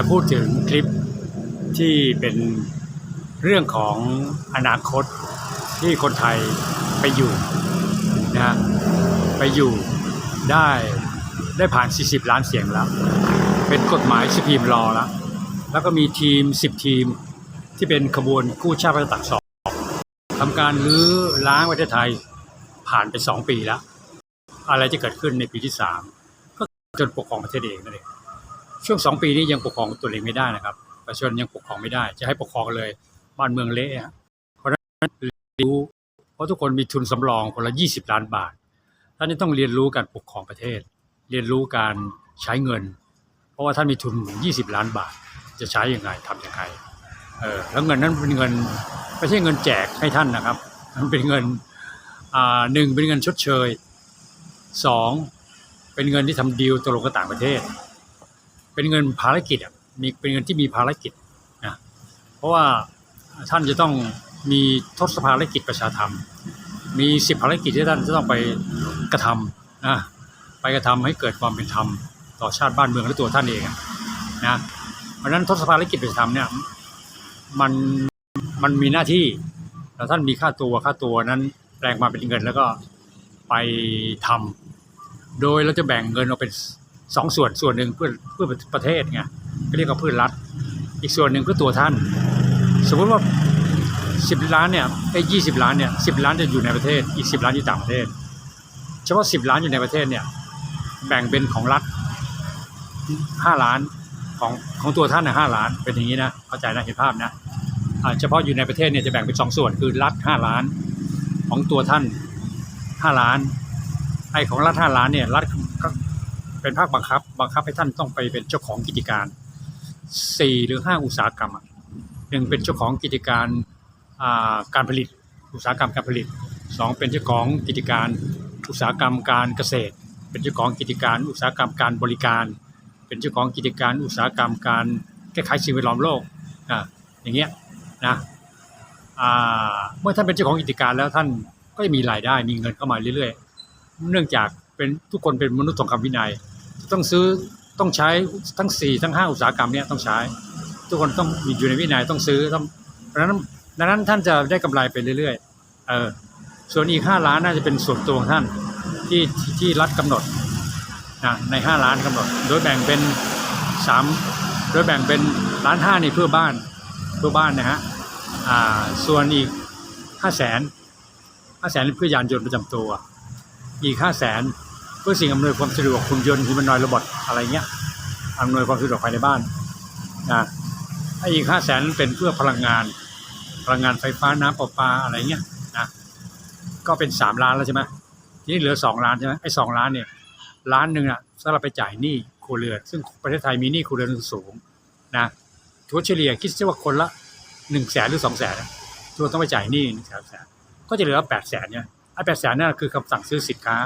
จะพูดถึงคลิปที่เป็นเรื่องของอนาคตที่คนไทยไปอยู่นะฮะไปอยู่ได้ได้ผ่าน 40 ล้านเสียงแล้ว เป็นกฎหมายสพีมรอแล้ว แล้วก็มีทีม 10 ทีมที่เป็นขบวนกู้ชาติพัฒตักสองทำการรื้อล้างประเทศไทยผ่านไป 2 ปีแล้ว อะไรจะเกิดขึ้นในปีที่ 3 ก็จนปกครองประเทศเองนั่นเอง ช่วงสองปีนี้ยังปกครองตัวเองไม่ได้นะครับประชาชนยังปกครองไม่ได้ จะให้ปกครองเลยบ้านเมืองเละเพราะนั้นรู้เพราะทุกคนมีทุนสำรองคนละ 20 ล้านบาทท่านจะต้องเรียนรู้การปกครองประเทศ เรียนรู้การใช้เงิน เพราะว่าท่านมีทุน 20 ล้านบาท จะใช้ยังไงทำยังไงเออแล้วเงินนั้นเป็นเงินไม่ใช่เงินแจกให้ท่านนะครับ มันเป็นเงินอ่าหนึ่งเป็นเงินชดเชยสองเป็นเงินที่ทำดีลตกลงกับต่างประเทศ เป็นเงินภารกิจอะมีเป็นเงินที่มีภารกิจนะเพราะว่าท่านจะต้องมีทศภารกิจประชาธรรม มีสิบภารกิจที่ท่านจะต้องไปกระทำนะไปกระทำให้เกิดความเป็นธรรมต่อชาติบ้านเมืองและตัวท่านเองนะเพราะนั้นทศภารกิจประชาธรรมเนี่ยมันมันมีหน้าที่แล้วท่านมีค่าตัวค่าตัวนั้นแปลงมาเป็นเงินแล้วก็ไปทำโดยเราจะแบ่งเงินออกเป็น สองส่วนส่วนหนึ่งเพื่อเพื่อประเทศไงก็เรียกว่าเพื่อรัฐ อีกส่วนหนึ่งเพื่อตัวท่าน สมมติว่าสิบล้านเนี่ยไอ้ยี่สิบล้านเนี่ยสิบล้านจะอยู่ในประเทศ อีกสิบล้านอยู่ต่างประเทศ เฉพาะสิบล้านอยู่ในประเทศเนี่ยแบ่งเป็นของรัฐห้าล้านของของตัวท่านนะห้าล้านเป็นอย่างนี้นะเข้าใจนะเห็นภาพนะเฉพาะอยู่ในประเทศเนี่ยจะแบ่งเป็นสองส่วนคือรัฐห้าล้านของตัวท่านห้าล้านไอ้ของรัฐห้าล้านเนี่ยรัฐ เป็นภาคบังคับ บังคับให้ท่านต้องไปเป็นเจ้าของกิจการสี่หรือห้าอุตสาหกรรมหนึ่งเป็นเจ้าของกิจการการผลิต อุตสาหกรรมการผลิตสองเป็นเจ้าของกิจการอุตสาหกรรมการเกษตร เป็นเจ้าของกิจการอุตสาหกรรมการบริการ เป็นเจ้าของกิจการอุตสาหกรรมการแก้ไขสิ่งแวดล้อมโลกอ่าอย่างเงี้ยนะอ่าเมื่อท่านเป็นเจ้าของกิจการแล้วท่านก็จะมีรายได้มีเงินเข้ามาเรื่อยๆ เนื่องจาก เป็นทุกคนเป็นมนุษย์ทองคำวินัย ต้องซื้อต้องใช้ทั้งสี่ทั้งห้าอุตสาหกรรมเนี้ยต้องใช้ ทุกคนต้องมีอยู่ในวินัยต้องซื้อต้องเพราะนั้นดังนั้นท่านจะได้กำไรไปเรื่อยๆเออส่วนอีกห้าล้านน่าจะเป็นส่วนตัวของท่านที่ที่รัฐกำหนดนะในห้าล้านกำหนด โดยแบ่งเป็นสามโดยแบ่งเป็นล้านห้านี่เพื่อบ้านเพื่อบ้านนะฮะอ่าส่วนอีกห้าแสนห้าแสนเพื่อยานยนต์ประจำตัว อีกห้าแสน เพื่อสิ่งอำนวยความสะดวกคุณยนต์ฮิมานอยโรบอทอะไรเงี้ยอำนวยความสะดวกภายในบ้านนะไอ้อีกห้าแสนเป็นเพื่อพลังงาน พลังงานไฟฟ้าน้ำประปาอะไรเงี้ยนะก็เป็นสามล้านแล้วใช่ไหมทีนี้เหลือสองล้านใช่ไหมไอ้สองล้านเนี่ยล้านหนึ่งอะสำหรับไปจ่ายหนี้ครัวเรือนซึ่งประเทศไทยมีหนี้ครัวเรือนสูงนะถัวเฉลี่ยคิดซะว่าคนละหนึ่งแสนหรือสองแสนทัวต้องไปจ่ายหนี้หนึ่งแสนแสนก็จะเหลือแปดแสนเนี่ยไอ้แปดแสนนั่นคือคำสั่งซื้อสินค้า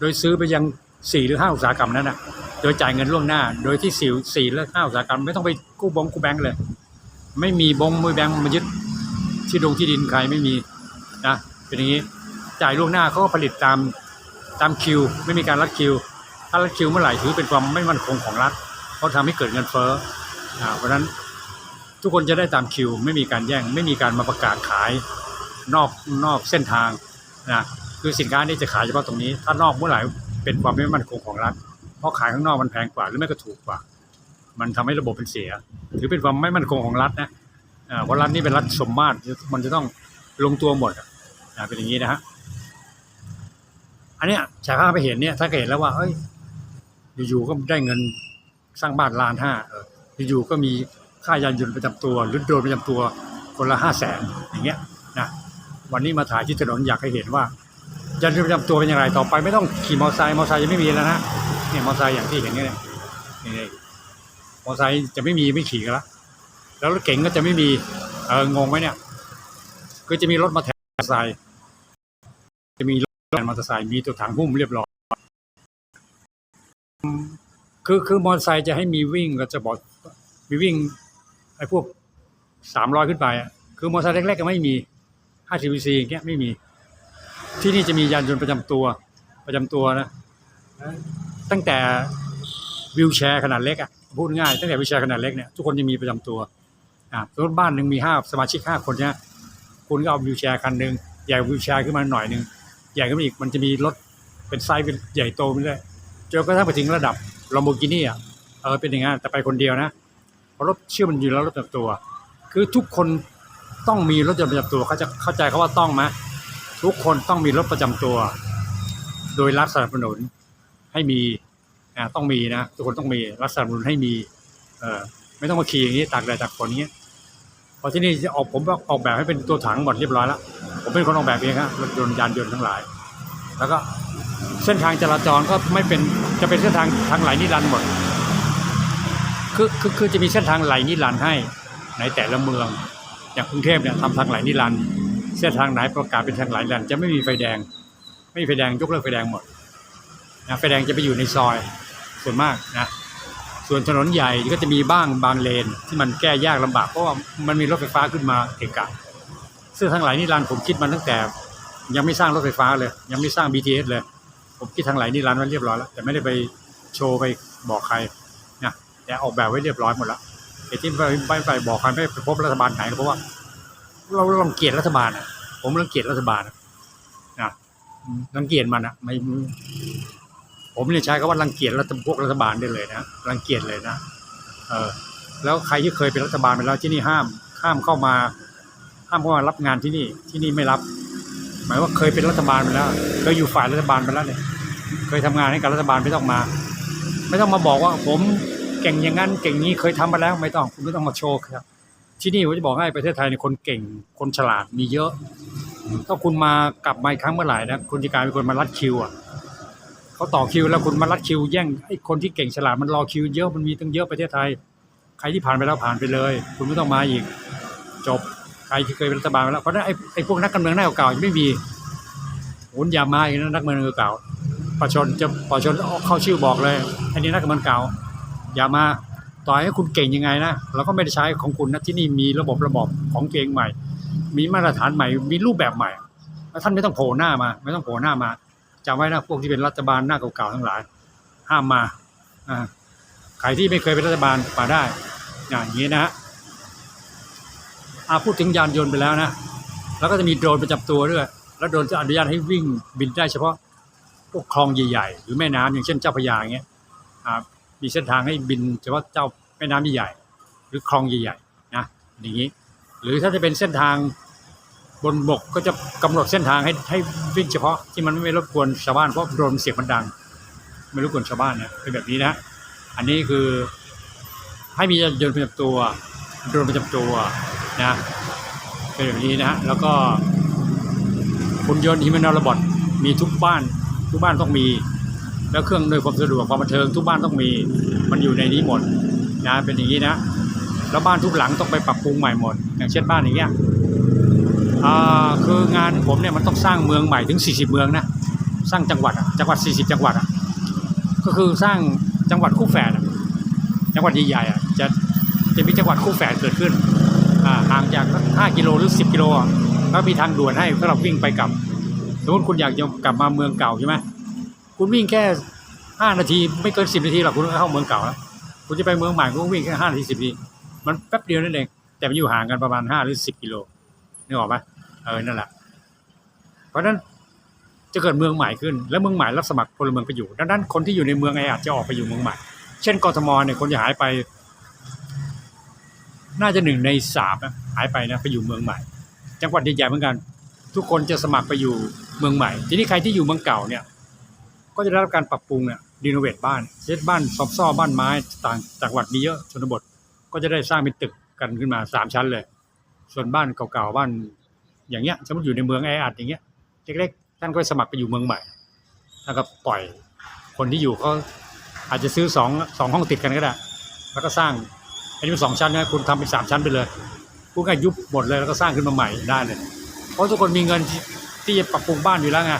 โดยซื้อไปยังสี่หรือห้าอุตสาหกรรมนั้นนะโดยจ่ายเงินล่วงหน้า โดยที่สี่สี่หรือห้าอุตสาหกรรมไม่ต้องไปกู้บงกู้แบงก์เลย ไม่มีบงมือแบงก์มายึดที่ดงที่ดินใครไม่มีนะเป็นอย่างนี้จ่ายล่วงหน้าเขาก็ผลิตตามตามคิว ไม่มีการรัดคิว ถ้ารัดคิวเมื่อไหร่ถือเป็นความไม่มั่นคงของรัฐเพราะทำให้เกิดเงินเฟ้อเพราะฉะนั้นทุกคนจะได้ตามคิว ไม่มีการแย่ง ไม่มีการมาประกาศขายนอกนอกเส้นทางนะ คือสินค้านี้จะขายเฉพาะตรงนี้ ถ้านอกเมื่อไหร่เป็นความไม่มั่นคงของรัฐ เพราะขายข้างนอกมันแพงกว่าหรือไม่ก็ถูกกว่า มันทำให้ระบบเป็นเสีย ถือเป็นความไม่มั่นคงของรัฐนะอ่าเพราะรัฐนี่เป็นรัฐสมมาตรมันจะต้องลงตัวหมดอ่าเป็นอย่างนี้นะฮะอันเนี้ยฉายภาพไปเห็นเนี่ยถ้าเห็นแล้วว่าเฮ้ย อยู่ๆก็ได้เงินสร้างบ้านล้านห้าอออยู่ๆก็มีค่ายานยนต์ประจำตัวหรือโดรนประจำตัวคนละห้าแสนอย่างเงี้ยนะวันนี้มาถ่ายที่ถนนอยากให้เห็นว่า ยานประจำตัวเป็นอย่างไรต่อไปไม่ต้องขี่มอเตอร์ไซค์มอเตอร์ไซค์จะไม่มีแล้วนะเนี่ยมอเตอร์ไซค์อย่างที่เห็นเนี่ยนี่นี่มอเตอร์ไซค์จะไม่มีไม่ขี่กันละแล้วรถเก๋งก็จะไม่มีเอองงไหมเนี่ยก็จะมีรถมาแทนมอเตอร์ไซค์จะมีรถแมอเตอร์ไซค์มีตัวถังหุ้มเรียบร้อยคือคือมอเตอร์ไซค์จะให้มีวิ่งก็จะบอกมีวิ่งไอ้พวกสามร้อยขึ้นไปอะคือมอเตอร์ไซค์เล็กๆก็ไม่มีห้าสิบซีอย่างเงี้ยไม่มี ที่นี่จะมียานยนต์ประจำตัว ประจำตัวนะ ตั้งแต่วิวแชร์ขนาดเล็กอะพูดง่ายตั้งแต่วิชาขนาดเล็กเนี่ยทุกคนจะมีประจำตัวอ่าสมมติบ้านหนึ่งมีห้าสมาชิกห้าคนเนี่ยคุณก็เอาวิวแชร์คันหนึ่งใหญ่วิวแชร์ขึ้นมาหน่อยหนึ่งใหญ่ขึ้นมาอีกมันจะมีรถเป็นไซส์เป็นใหญ่โตไปเรื่อยจนกระทั่งไปถึงระดับล m โบกินี่อะเออเป็นอย่างนั้นแต่ไปคนเดียวนะเพราะรถเชื่อมันอยู่แล้วรถประจำตัว คือทุกคนต้องมีรถยนต์ประจำตัวเขาจะเข้าใจเขาว่าต้องไหม ทุกคนต้องมีรถประจำตัว โดยรัฐสนับสนุนให้มีต้องมีนะทุกคนต้องมีรัฐสนับสนุนให้มีเออไม่ต้องมาขี่อย่างนี้ตากแดดตากฝนอย่างนี้พอที่นี่จะออกผมออกแบบให้เป็นตัวถังหมดเรียบร้อยแล้วผมเป็นคนออกแบบเองครับรถยนต์ยานยนต์ทั้งหลาย แล้วก็เส้นทางจราจรก็ไม่เป็นจะเป็นเส้นทางทางไหลนิรันดร์หมดคือคือคือจะมีเส้นทางไหลนิรันดร์ให้ในแต่ละเมือง อย่างกรุงเทพเนี่ยทำทางไหลนิรันดร์ เส้นทางไหนประกาศเป็นทางหลนิรันจะไม่มีไฟแดง ไม่มีไฟแดงยกเลิกไฟแดงหมดนะไฟแดงจะไปอยู่ในซอยส่วนมากนะส่วนถนนใหญ่ก็จะมีบ้างบางเลนที่มันแก้ยากลำบากเพราะว่ามันมีรถไฟฟ้าขึ้นมาเกะกะซึ่งทางหลายนิรันผมคิดมาตั้งแต่ ยังไม่สร้างรถไฟฟ้าเลย ยังไม่สร้าง BTS เลย ผมคิดทางหลายนิรันไว้เรียบร้อยแล้วแต่ไม่ได้ไปโชว์ไปบอกใครนะแต่ออกแบบไว้เรียบร้อยหมดแล้วไอ้ที่ไปไปบอกใครไม่ไปพบรัฐบาลไหนเพราะว่า เรารังเกียจรัฐบาลอะ ผมรังเกียจรัฐบาลอะนะรังเกียจมันอะไม่ผมเนี่ยใช้คำว่ารังเกียจรัฐพวกรัฐบาลได้เลยนะรังเกียจเลยนะเออ แล้วใครที่เคยเป็นรัฐบาลไปแล้วที่นี่ห้าม ห้ามเข้ามา ห้ามเข้ามารับงานที่นี่ ที่นี่ไม่รับ หมายว่าเคยเป็นรัฐบาลไปแล้วเคยอยู่ฝ่ายรัฐบาลไปแล้วเนี่ยเคยทำงานให้กับรัฐบาลไม่ต้องมา ไม่ต้องมาบอกว่าผมเก่งอย่างนั้นเก่งนี้เคยทำมาแล้ว ไม่ต้องคุณไม่ต้องมาโชว์ครับ ที่นี่ผมจะบอกให้ประเทศไทยเนี่ยคนเก่งคนฉลาดมีเยอะ ถ้าคุณมากลับมาอีกครั้งเมื่อไหร่นะคุณจะกลายเป็นคนมารัดคิวอะเขาต่อคิวแล้วคุณมารัดคิวแย่งไอ้คนที่เก่งฉลาดมันรอคิวเยอะมันมีตั้งเยอะประเทศไทย ใครที่ผ่านไปแล้วผ่านไปเลย คุณไม่ต้องมาอีก จบใครที่เคยเป็นรัฐบาลมาแล้วเพราะนั้นไอ้ไอ้พวกนักการเมืองหน้าเก่าๆยังไม่มีคุณอย่ามาอีกนะนักการเมืองเก่าประชาชนจะประชาชนเข้าชื่อบอกเลยอันนี้นักการเมืองเก่า อย่ามา ต่อให้คุณเก่งยังไงนะเราก็ไม่ได้ใช้ของคุณนะที่นี่มีระบบระบบของตัวเองใหม่ มีมาตรฐานใหม่ มีรูปแบบใหม่แล้วท่านไม่ต้องโผล่หน้ามา ไม่ต้องโผล่หน้ามาจำไว้นะพวกที่เป็นรัฐบาลหน้าเก่าๆทั้งหลาย ห้ามมาใครที่ไม่เคยเป็นรัฐบาลมาได้ อย่างนี้นะฮะอาพูดถึงยานยนต์ไปแล้วนะ แล้วก็จะมีโดรนประจำตัวด้วย แล้วโดรนจะอนุญาตให้วิ่งบินได้เฉพาะพวกคลองใหญ่ๆ หรือแม่น้ำอย่างเช่นเจ้าพระยาอย่างเงี้ย มีเส้นทางให้บินเฉพาะเจ้าแม่น้ำใหญ่ๆหรือคลองใหญ่ๆนะอย่างนี้ หรือถ้าจะเป็นเส้นทางบนบกก็จะกำหนดเส้นทางให้ให้วิ่งเฉพาะที่มันไม่รบกวนชาวบ้านเพราะโดนเสียงมันดัง ไม่รบกวนชาวบ้านนะเป็นแบบนี้นะ อันนี้คือให้มียนยนต์ประจำตัวโดนประจำตัวนะเป็นแบบนี้นะแล้วก็หุ่นยนต์ฮิมานอลบอทมีทุกบ้าน ทุกบ้านต้องมี แล้วเครื่องอำนวยความสะดวกความบันเทิงทุกบ้านต้องมี มันอยู่ในนี้หมดนะเป็นอย่างนี้นะ แล้วบ้านทุกหลังต้องไปปรับปรุงใหม่หมด อย่างเช่นบ้านอย่างเงี้ยอ่าคืองานผมเนี่ยมันต้องสร้างเมืองใหม่ถึง 40 เมืองนะ สร้างจังหวัดจังหวัด 40 จังหวัดอะก็คือสร้างจังหวัดคู่แฝดจังหวัดใหญ่ๆอะจะจะมีจังหวัดคู่แฝดเกิดขึ้นอ่าห่างจาก 5 กิโลหรือ 10 กิโลแล้วมีทางด่วนให้สำหรับวิ่งไปกลับ สมมติคุณอยากจะกลับมาเมืองเก่าใช่ไหมคุณวิ่งแค่ 5นาทีไม่เกิน10นาทีหรอกคุณเข้าเมืองเก่าแล้วคุณจะไปเมืองใหม่คุณวิ่งแค่5นาที10นาทีมันแป๊บเดียวนั่นเองแต่มันอยู่ห่างกันประมาณ5หรือ10กิโลนึกออกไหมเออนั่นแหละเพราะฉะนั้นจะเกิดเมืองใหม่ขึ้น แล้วเมืองใหม่รับสมัครพลเมืองไปอยู่ดังนั้นคนที่อยู่ในเมืองไออาจจะออกไปอยู่เมืองใหม่ เช่นกทมเนี่ยคนจะหายไป น่าจะหนึ่งในสามนะหายไปนะไปอยู่เมืองใหม่ จังหวัดใหญ่ๆเหมือนกัน ทุกคนจะสมัครไปอยู่เมืองใหม่ ทีนี้ใครที่อยู่เมืองเก่าเนี่ย ก็จะได้รับการปรับปรุงเนี่ย รีโนเวทบ้านเช่นบ้านซอมซ่อบ้านไม้ต่างจังหวัดมีเยอะชนบท ก็จะได้สร้างเป็นตึกกันขึ้นมาสามชั้นเลย ส่วนบ้านเก่าๆบ้าน อย่างเงี้ยสมมติอยู่ในเมืองแออัดอย่างเงี้ยเล็กๆท่านก็สมัครไปอยู่เมืองใหม่แล้วก็ปล่อยคนที่อยู่เขาอาจจะซื้อสองสองห้องติดกันก็ได้ แล้วก็สร้างอันนี้เป็นสองชั้นนะคุณทำเป็นสามชั้นไปเลยคุณก็ยุบหมดเลยแล้วก็สร้างขึ้นมาใหม่ได้เลย เพราะทุกคนมีเงินที่ที่จะปรับปรุงบ้านอยู่แล้วไง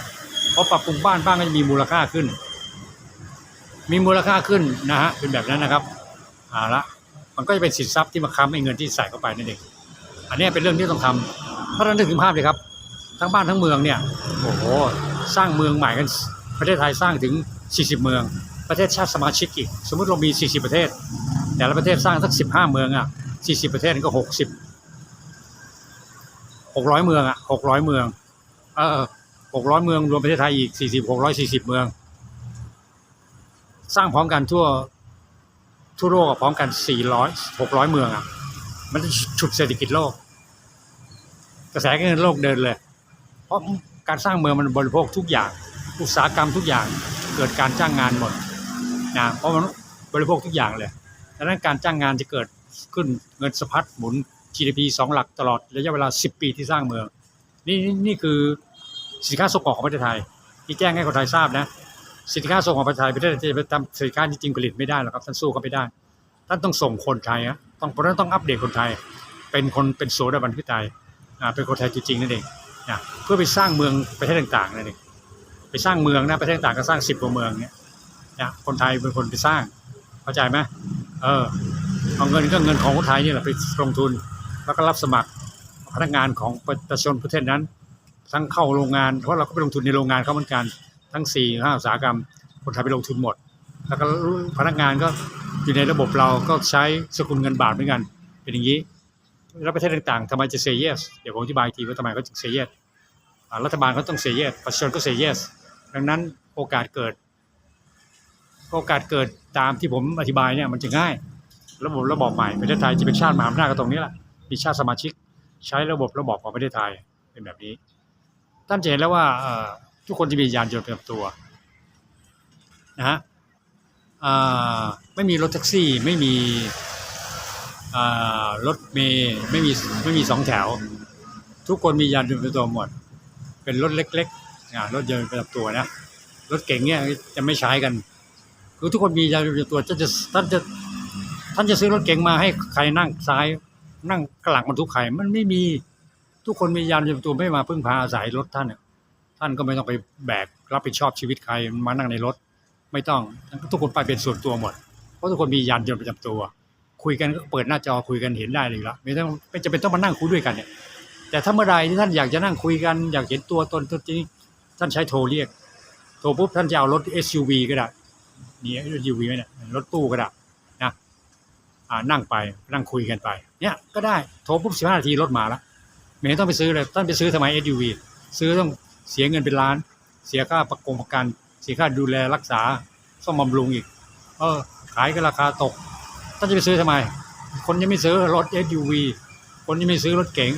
พอปรับปรุงบ้านบ้านก็จะมีมูลค่าขึ้น มีมูลค่าขึ้นนะฮะเป็นแบบนั้นนะครับเอาละมันก็จะเป็นสินทรัพย์ที่มาค้ำไอ้เงินที่ใส่เข้าไปนั่นเองอันนี้เป็นเรื่องที่ต้องทำเพราะนั้นนึกถึงภาพเลยครับทั้งบ้านทั้งเมืองเนี่ยโอ้โหสร้างเมืองใหม่กันประเทศไทยสร้างถึง 40 เมือง ประเทศชาติสมาชิกอีก สมมติเรามี 40 ประเทศ แต่ละประเทศสร้างสักสิบห้าเมืองอะสี่สิบประเทศก็หกสิบหกร้อยเมืองอะหกร้อยเมือง เออหกร้อยเมืองรวมประเทศไทยอีกสี่สิบหกร้อยสี่สิบเมือง สร้างพร้อมกันทั่วทั่วโลกพร้อมกันสี่ร้อยหกร้อยเมืองอะ มันจะฉุดเศรษฐกิจโลก กระแสเงินโลกเดินเลย เพราะการสร้างเมืองมันบริโภคทุกอย่าง อุตสาหกรรมทุกอย่างเกิดการจ้างงานหมดนะเพราะมันบริโภคทุกอย่างเลยดังนั้นการจ้างงานจะเกิดขึ้นเงินสะพัดหมุน GDP สองหลักตลอดระยะเวลา 10 ปีที่สร้างเมือง นี่นี่นี่คือสินค้าส่งออกของประเทศไทย ที่แจ้งให้คนไทยทราบนะ สินค้าส่งออกของประเทศไทยประเทศไทยจะไปทำสินค้าที่จริงผลิตไม่ได้หรอกครับท่านสู้เขาไม่ได้ ท่านต้องส่งคนไทยฮะต้องเพราะนั้นต้องอัปเดตคนไทย เป็นคนเป็นโสดาบันพิไตยอ่าเป็นคนไทยจริงๆนั่นเองนะเพื่อไปสร้างเมืองประเทศต่างๆนั่นเองไปสร้างเมืองนะประเทศต่างๆก็สร้างสิบกว่าเมืองเนี่ยนะคนไทยเป็นคนไปสร้างเข้าใจไหมเออเอาเงินก็เงินของคนไทยนี่แหละไปลงทุนแล้วก็รับสมัครพนักงานของประชาชนประเทศนั้น ทั้งเข้าโรงงานเพราะเราก็ไปลงทุนในโรงงานเขาเหมือนกัน ทั้งสี่ห้าอุตสาหกรรม คนไทยไปลงทุนหมด แล้วก็พนักงานก็อยู่ในระบบเราก็ใช้สกุลเงินบาทเหมือนกัน เป็นอย่างนี้แล้วประเทศต่างๆทำไมจะเซเยสเดี๋ยวผมอธิบายทีว่าทำไมเขาถึงเซเยสรัฐบาลเขาต้องเซเยสประชาชนก็เซเยสดังนั้นโอกาสเกิด โอกาสเกิดตามที่ผมอธิบายเนี่ยมันจะง่าย ระบบระบอบใหม่ประเทศไทยจะเป็นชาติมหาอำนาจก็ตรงนี้แหละมีชาติสมาชิก ใช้ระบบระบอบของประเทศไทยเป็นแบบนี้ ท่านจะเห็นแล้วว่า ทุกคนจะมียานยนต์ประจำตัวนะฮะไม่มีรถแท็กซี่ไม่มีรถเมย์ไม่มีไม่มีสองแถว ทุกคนมียานยนต์ประจำตัวหมด เป็นรถเล็กๆรถยนต์ประจำตัวนะรถเก่งเนี่ยจะไม่ใช้กันคือทุกคนมียานยนต์ประจำตัวท่านจะท่านจะท่านจะซื้อรถเก๋งมาให้ใครนั่งซ้าย นั่งกลางบรรทุกใครมันไม่มีทุกคนมียานยนต์ประจำตัวไม่มาพึ่งพาอาศัยรถท่านเนี่ย ท่านก็ไม่ต้องไปแบกรับผิดชอบชีวิตใครมานั่งในรถ ไม่ต้องทุกคนไปเป็นส่วนตัวหมด เพราะทุกคนมียานยนต์ประจำตัว คุยกันก็เปิดหน้าจอคุยกันเห็นได้เลยละไม่ต้องไม่จำเป็นต้องมานั่งคุยด้วยกันเนี่ยแต่ถ้าเมื่อใดที่ท่านอยากจะนั่งคุยกัน อยากเห็นตัวตนตัวจริงท่านใช้โทรเรียก โทรปุ๊บท่านจะเอารถ SUV ก็ได้นี่ SUV ไหมเนี่ยรถตู้ก็ได้นะอ่านั่งไปนั่งคุยกันไป เนี่ยก็ได้โทรปุ๊บสิบห้านาทีรถมาแล้วไม่ต้องไปซื้อเลยท่านไปซื้อทำไม SUV ซื้อต้อง เสียเงินเป็นล้าน เสียค่าประกงประกัน เสียค่าดูแลรักษาซ่อมบำรุงอีก เออ ขายก็ราคาตกท่านจะไปซื้อทำไม คนยังไม่ซื้อรถ SUV คนยังไม่ซื้อรถเก๋ง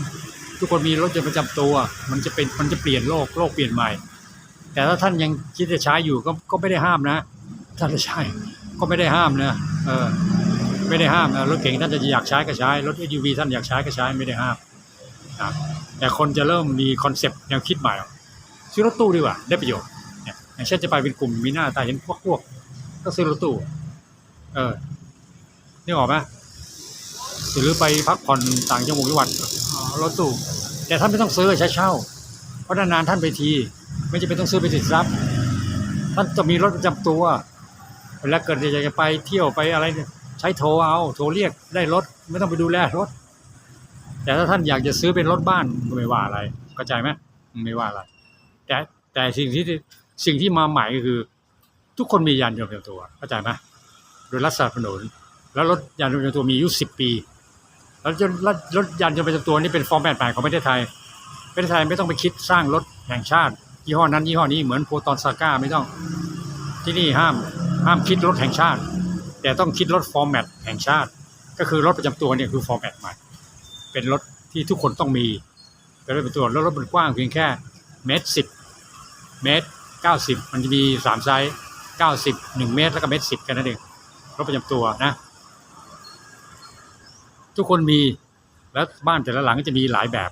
ทุกคนมีรถยนต์ประจำตัว มันจะเป็นมันจะเปลี่ยนโลกโลกเปลี่ยนใหม่ แต่ถ้าท่านยังคิดจะใช้อยู่ก็ก็ไม่ได้ห้ามนะ ท่านจะใช้ก็ไม่ได้ห้ามนะเออไม่ได้ห้ามนะรถเก๋งท่านจะอยากใช้ก็ใช้รถ SUV ท่านอยากใช้ก็ใช้ไม่ได้ห้ามนะแต่คนจะเริ่มมีคอนเซปต์แนวคิดใหม่ ซื้อรถตู้ดีกว่าได้ประโยชน์เนี่ยอย่างเช่นจะไปเป็นกลุ่มมีหน้าตาเห็นพวกพวกก็ซื้อรถตู้ เออนี่ออกไหมหรือไปพักผ่อนต่างจังหวัดจังหวัดรถตู้แต่ท่านไม่ต้องซื้อใช้เช่า เพราะนานๆท่านไปที ไม่จำเป็นต้องซื้อไปติดทรัพย์ท่านจะมีรถประจำตัวเวลาเกิดอยากจะไปเที่ยวไปอะไรใช้โทรเอาโทรเรียกได้รถไม่ต้องไปดูแลรถ แต่ถ้าท่านอยากจะซื้อเป็นรถบ้านก็ไม่ว่าอะไรเข้าใจไหมไม่ว่าอะไร แต่แต่สิ่งที่สิ่งที่มาใหม่ก็คือ ทุกคนมียานยนต์ประจำตัวเข้าใจไหมโดยรัฐสนับสนุนแล้วรถยานยนต์ประจำตัวมีอายุสิบปี แล้วรถรถรถยานยนต์ประจำตัวนี่เป็นฟอร์แมตใหม่ของประเทศไทยประเทศไทยไม่ต้องไปคิดสร้างรถแห่งชาติยี่ห้อนั้นยี่ห้อนี้เหมือนโพตอนซาก้าไม่ต้องที่นี่ห้ามห้ามคิดรถแห่งชาติ แต่ต้องคิดรถฟอร์แมตแห่งชาติ ก็คือรถประจำตัวเนี่ยคือฟอร์แมตใหม่ เป็นรถที่ทุกคนต้องมีเป็นรถประจำตัวแล้วรถมันกว้างเพียงแค่เมตรสิบ เมตรเก้าสิบมันจะมีสามไซส์เก้าสิบหนึ่งเมตร แล้วก็เมตรสิบกันนั่นเองรถประจำตัวนะ ทุกคนมีแล้วบ้านแต่ละหลังก็จะมีหลายแบบ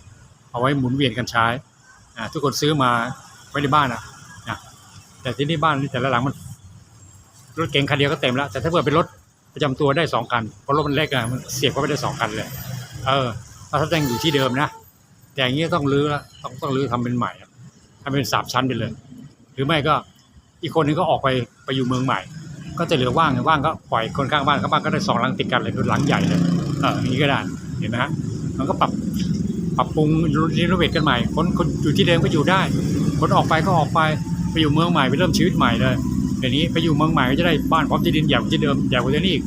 เอาไว้หมุนเวียนกันใช้อ่าทุกคนซื้อมาไว้ในบ้านอะนะแต่ที่นี่บ้านนี่แต่ละหลังมันรถเก๋งคันเดียวก็เต็มแล้ว แต่ถ้าเกิดเป็นรถประจำตัวได้สองคันเพราะรถมันเล็กอะมันเสียบเข้าไปได้สองคันเลย เออถ้าท่ายังอยู่ที่เดิมนะ แต่อย่างนี้ต้องรื้อละต้องต้องรื้อทำเป็นใหม่ ทำเป็นสามชั้นไปเลย หรือไม่ก็อีกคนนึงก็ออกไปไปอยู่เมืองใหม่ ก็จะเหลือว่างว่างก็ปล่อยคนข้างบ้านข้างบ้านก็ได้สองหลังติดกันเลยคือหลังใหญ่เลยเอออย่างนี้ก็ได้เห็นไหมฮะมันก็ปรับปรับปรุงรีโนเวทกันใหม่ คนคนอยู่ที่เดิมก็อยู่ได้ คนออกไปก็ออกไปไปอยู่เมืองใหม่ไปเริ่มชีวิตใหม่เลยเดี๋ยวนี้ไปอยู่เมืองใหม่ก็จะได้บ้านพร้อมที่ดินใหญ่กว่าที่เดิมใหญ่กว่าที่นี่อีก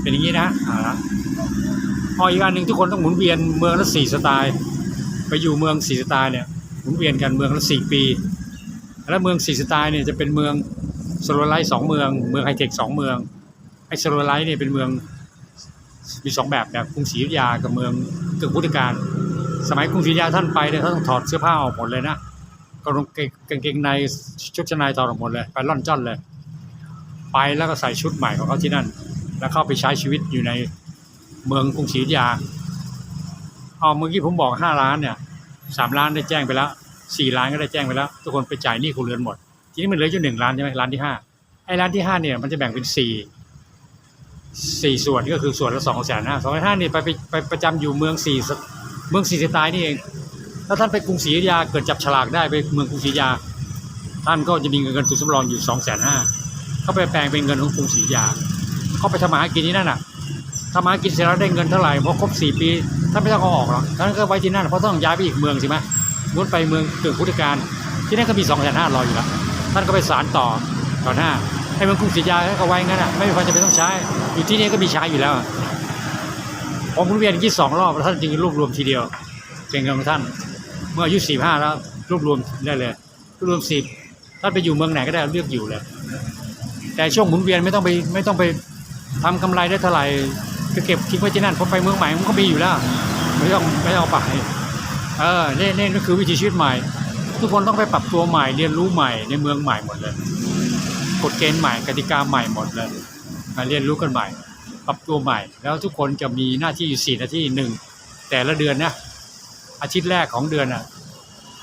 เป็นอย่างนี้นะอ่าพออีกอันหนึ่งทุกคนต้องหมุนเวียนเมืองละสี่สไตล์ ไปอยู่เมืองสี่สไตล์เนี่ย หมุนเวียนกันเมืองละสี่ปี แล้วเมืองสี่สไตล์เนี่ยจะเป็นเมืองสโลไลท์สองเมือง เมืองไฮเทคสองเมืองไอ้สโลไลท์เนี่ยเป็นเมืองมีสองแบบแบบกรุงศรีอยุธยากับเมืองกึ่งพุทธกาลสมัยกรุงศรีอยุธยาท่านไปเนี่ยเขาต้องถอดเสื้อผ้าออกหมดเลยนะกางเกงกางเกงในชุดชั้นในถอดออกหมดเลยไปล่อนจ้อนเลย ไปแล้วก็ใส่ชุดใหม่ของเขาที่นั่น แล้วเข้าไปใช้ชีวิตอยู่ในเมืองกรุงศรีอยุธยาเอาเมื่อกี้ผมบอกห้าล้านเนี่ย สามล้านได้แจ้งไปแล้วสี่ล้านก็ได้แจ้งไปแล้ว ทุกคนไปจ่ายหนี้ครัวเรือนหมด ทีนี้มันเหลืออยู่หนึ่งล้านใช่ไหมล้านที่ห้าไอ้ล้านที่ห้าเนี่ยมันจะแบ่งเป็นสี่สี่ส่วนก็คือส่วนละสองแสนห้าสองแสนห้านี่ไปไปไปประจำอยู่เมืองสี่เมืองสี่สไตล์นี่เอง ถ้าท่านไปกรุงศรีอยุธยาเกิดจับฉลากได้ไปเมืองกรุงศรีอยุธยา ท่านก็จะมีเงินทุนสำรองอยู่สองแสนห้าเขาไปแปลงเป็นเงินของกรุงศรีอยุธยาเขาไปทำมาหากินที่นั่นน่ะ ทำมาหากินเสร็จแล้วได้เงินเท่าไหร่พอครบสี่ปีท่านไม่ต้องเอาออกหรอกท่านก็ไว้ที่นั่นเพราะต้องย้ายไปอีกเมืองใช่ไหมมุดไปเมืองกึ่งพุทธกาลที่นั่นก็มีสองแสนห้ารออยู่แล้วท่านก็ไปสารต่อต่อหน้าให้เมืองกรุงศรีอยุธยาให้เขาไว้งั้นอะไม่มีความจำเป็นต้องใช้ อยู่ที่นี่ก็มีใช้อยู่แล้วอะผมหมุนเวียนยี่สองรอบแล้วท่านจึงรวบรวมทีเดียวเป็นเงินของท่าน เมื่ออายุสี่ห้าแล้วรวบรวมได้เลยรวบรวมสิบท่านไปอยู่เมืองไหนก็ได้เลือกอยู่เลยแต่ช่วงหมุนเวียนไม่ต้องไปไม่ต้องไปทำกำไรได้เท่าไหร่ ก็เก็บทิ้งไว้ที่นั่นพอไปเมืองใหม่มันก็มีอยู่แล้วไม่ต้องไม่ต้องเอาไปเออนี่นี่นี่คือวิถีชีวิตใหม่ ทุกคนต้องไปปรับตัวใหม่เรียนรู้ใหม่ในเมืองใหม่หมดเลยกฎเกณฑ์ใหม่กติกาใหม่หมดเลยมาเรียนรู้กันใหม่ ปรับตัวใหม่ แล้วทุกคนจะมีหน้าที่อยู่สี่หน้าที่หนึ่งแต่ละเดือนนะอาทิตย์แรกของเดือนอะ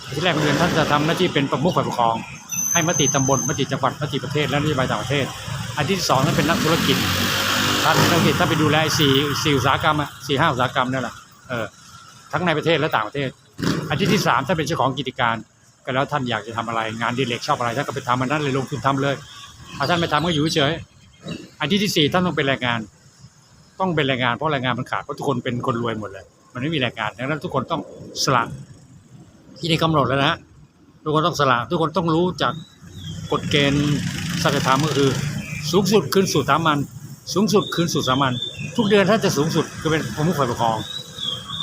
อาทิตย์แรกของเดือนท่านจะทำหน้าที่เป็นประมุขฝ่ายปกครอง ให้มติตำบลมติจังหวัดมติประเทศและนโยบายต่างประเทศอันที่สองนั้นเป็นนักธุรกิจ ท่านนักธุรกิจถ้าไปดูแลสี่สี่อุตสาหกรรมอะสี่ห้าอุตสาหกรรมนั่นแหละเออทั้งในประเทศและต่างประเทศอันที่ที่สามถ้าเป็นเจ้าของกิจการ ก็แล้วท่านอยากจะทำอะไร งานดีเล็กชอบอะไรท่านก็ไปทำมันนั้นเลยลงทุนทำเลยถ้าท่านไม่ทำก็อยู่เฉยอันที่ที่สี่ท่านต้องเป็นแรงงาน ต้องเป็นแรงงานเพราะแรงงานมันขาดเพราะทุกคนเป็นคนรวยหมดเลย มันไม่มีแรงงานดังนั้นทุกคนต้องสละที่นี่กำหนดแล้วนะทุกคนต้องสละทุกคนต้องรู้จากกฎเกณฑ์สัจธรรมก็คือ สูงสุดคืนสู่สามัญ สูงสุดคืนสู่สามัญทุกเดือนท่านจะสูงสุดคือเป็นประมุขฝ่ายปกครอง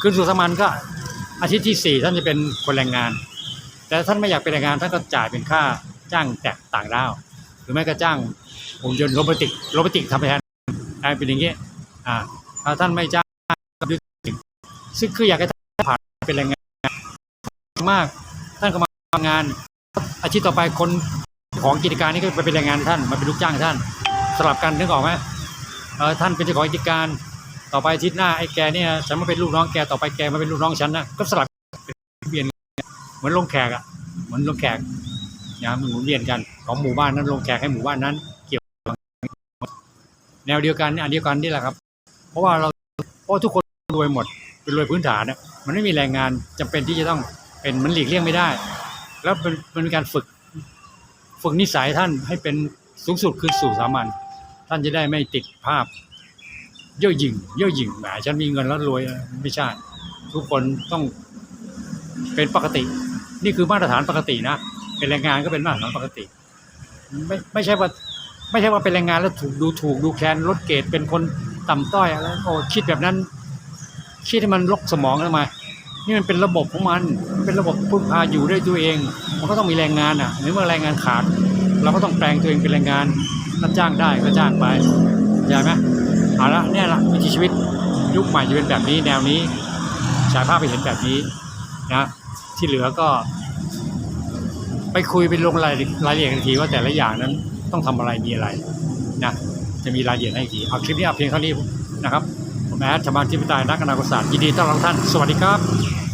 คืนสู่สามัญก็อาทิตย์ที่สี่ท่านจะเป็นคนแรงงาน แต่ท่านไม่อยากเป็นแรงงานท่านก็จ่ายเป็นค่าจ้างแตกต่างด้าวหรือไม่ก็จ้างหุ่นยนต์โรบอติกโรบอติกทำแทนกลายเป็นอย่างนี้อ่าถ้าท่านไม่จ้างก็ยึดซึ่งคืออยากให้ท่านผ่านเป็นแรงงานมาก ท่านก็มาทำงาน อาชีพต่อไปคนของกิจการนี้ก็ไปเป็นแรงงานท่านมาเป็นลูกจ้างท่าน สลับกันนึกออกไหม ท่านเป็นเจ้าของกิจการ ต่อไปอาทิตย์หน้าไอ้แกเนี่ยฉันมาเป็นลูกน้องแกต่อไปแกมาเป็นลูกน้องฉันนะก็สลับเปลี่ยนเหมือนลงแขกอะเหมือนลงแขกนะมันหมุนเวียนกันของหมู่บ้านนั้นลงแขกให้หมู่บ้านนั้น เกี่ยวแนวเดียวกันอันเดียวกันนี่แหละครับ เพราะว่าเราเพราะทุกคนรวยหมดเป็นรวยพื้นฐานเนี่ยมันไม่มีแรงงานจำเป็นที่จะต้องเป็นมันหลีกเลี่ยงไม่ได้ แล้วเป็นเป็นการฝึก ฝึกนิสัยท่านให้เป็นสูงสุดคือสู่สามัญ ท่านจะได้ไม่ติดภาพ เย่อหยิ่งเย่อหยิ่งแหมฉันมีเงินแล้วรวยไม่ใช่ ทุกคนต้องเป็นปกติ นี่คือมาตรฐานปกตินะเป็นแรงงานก็เป็นมาตรฐานปกติ ไม่ไม่ใช่ว่า ไม่ใช่ว่าเป็นแรงงานแล้วถูกดูถูกดูแคลนลดเกรดเป็นคนต่ำต้อยอะไรโอ้คิดแบบนั้น คิดให้มันลกสมองทำไมนี่มันเป็นระบบของมัน เป็นระบบพึ่งพาอยู่ได้ตัวเอง มันก็ต้องมีแรงงานอะในเมื่อแรงงานขาด เราก็ต้องแปลงตัวเองเป็นแรงงาน รับจ้างได้ก็จ้างไปเข้าใจไหมเอาละเนี่ยละวิถีชีวิตยุคใหม่จะเป็นแบบนี้แนวนี้ฉายภาพไปเห็นแบบนี้นะที่เหลือก็ ไปคุยเป็นลงรายรายละเอียดกันทีว่าแต่ละอย่างนั้นต้องทำอะไรมีอะไรนะจะมีรายละเอียดให้อีกทีเอาคลิปนี้เอาเพียงเท่านี้นะครับผมแอดธรรมาธิปไตยนักอนาคตศาสตร์ยินดีต้อนรับท่านสวัสดีครับ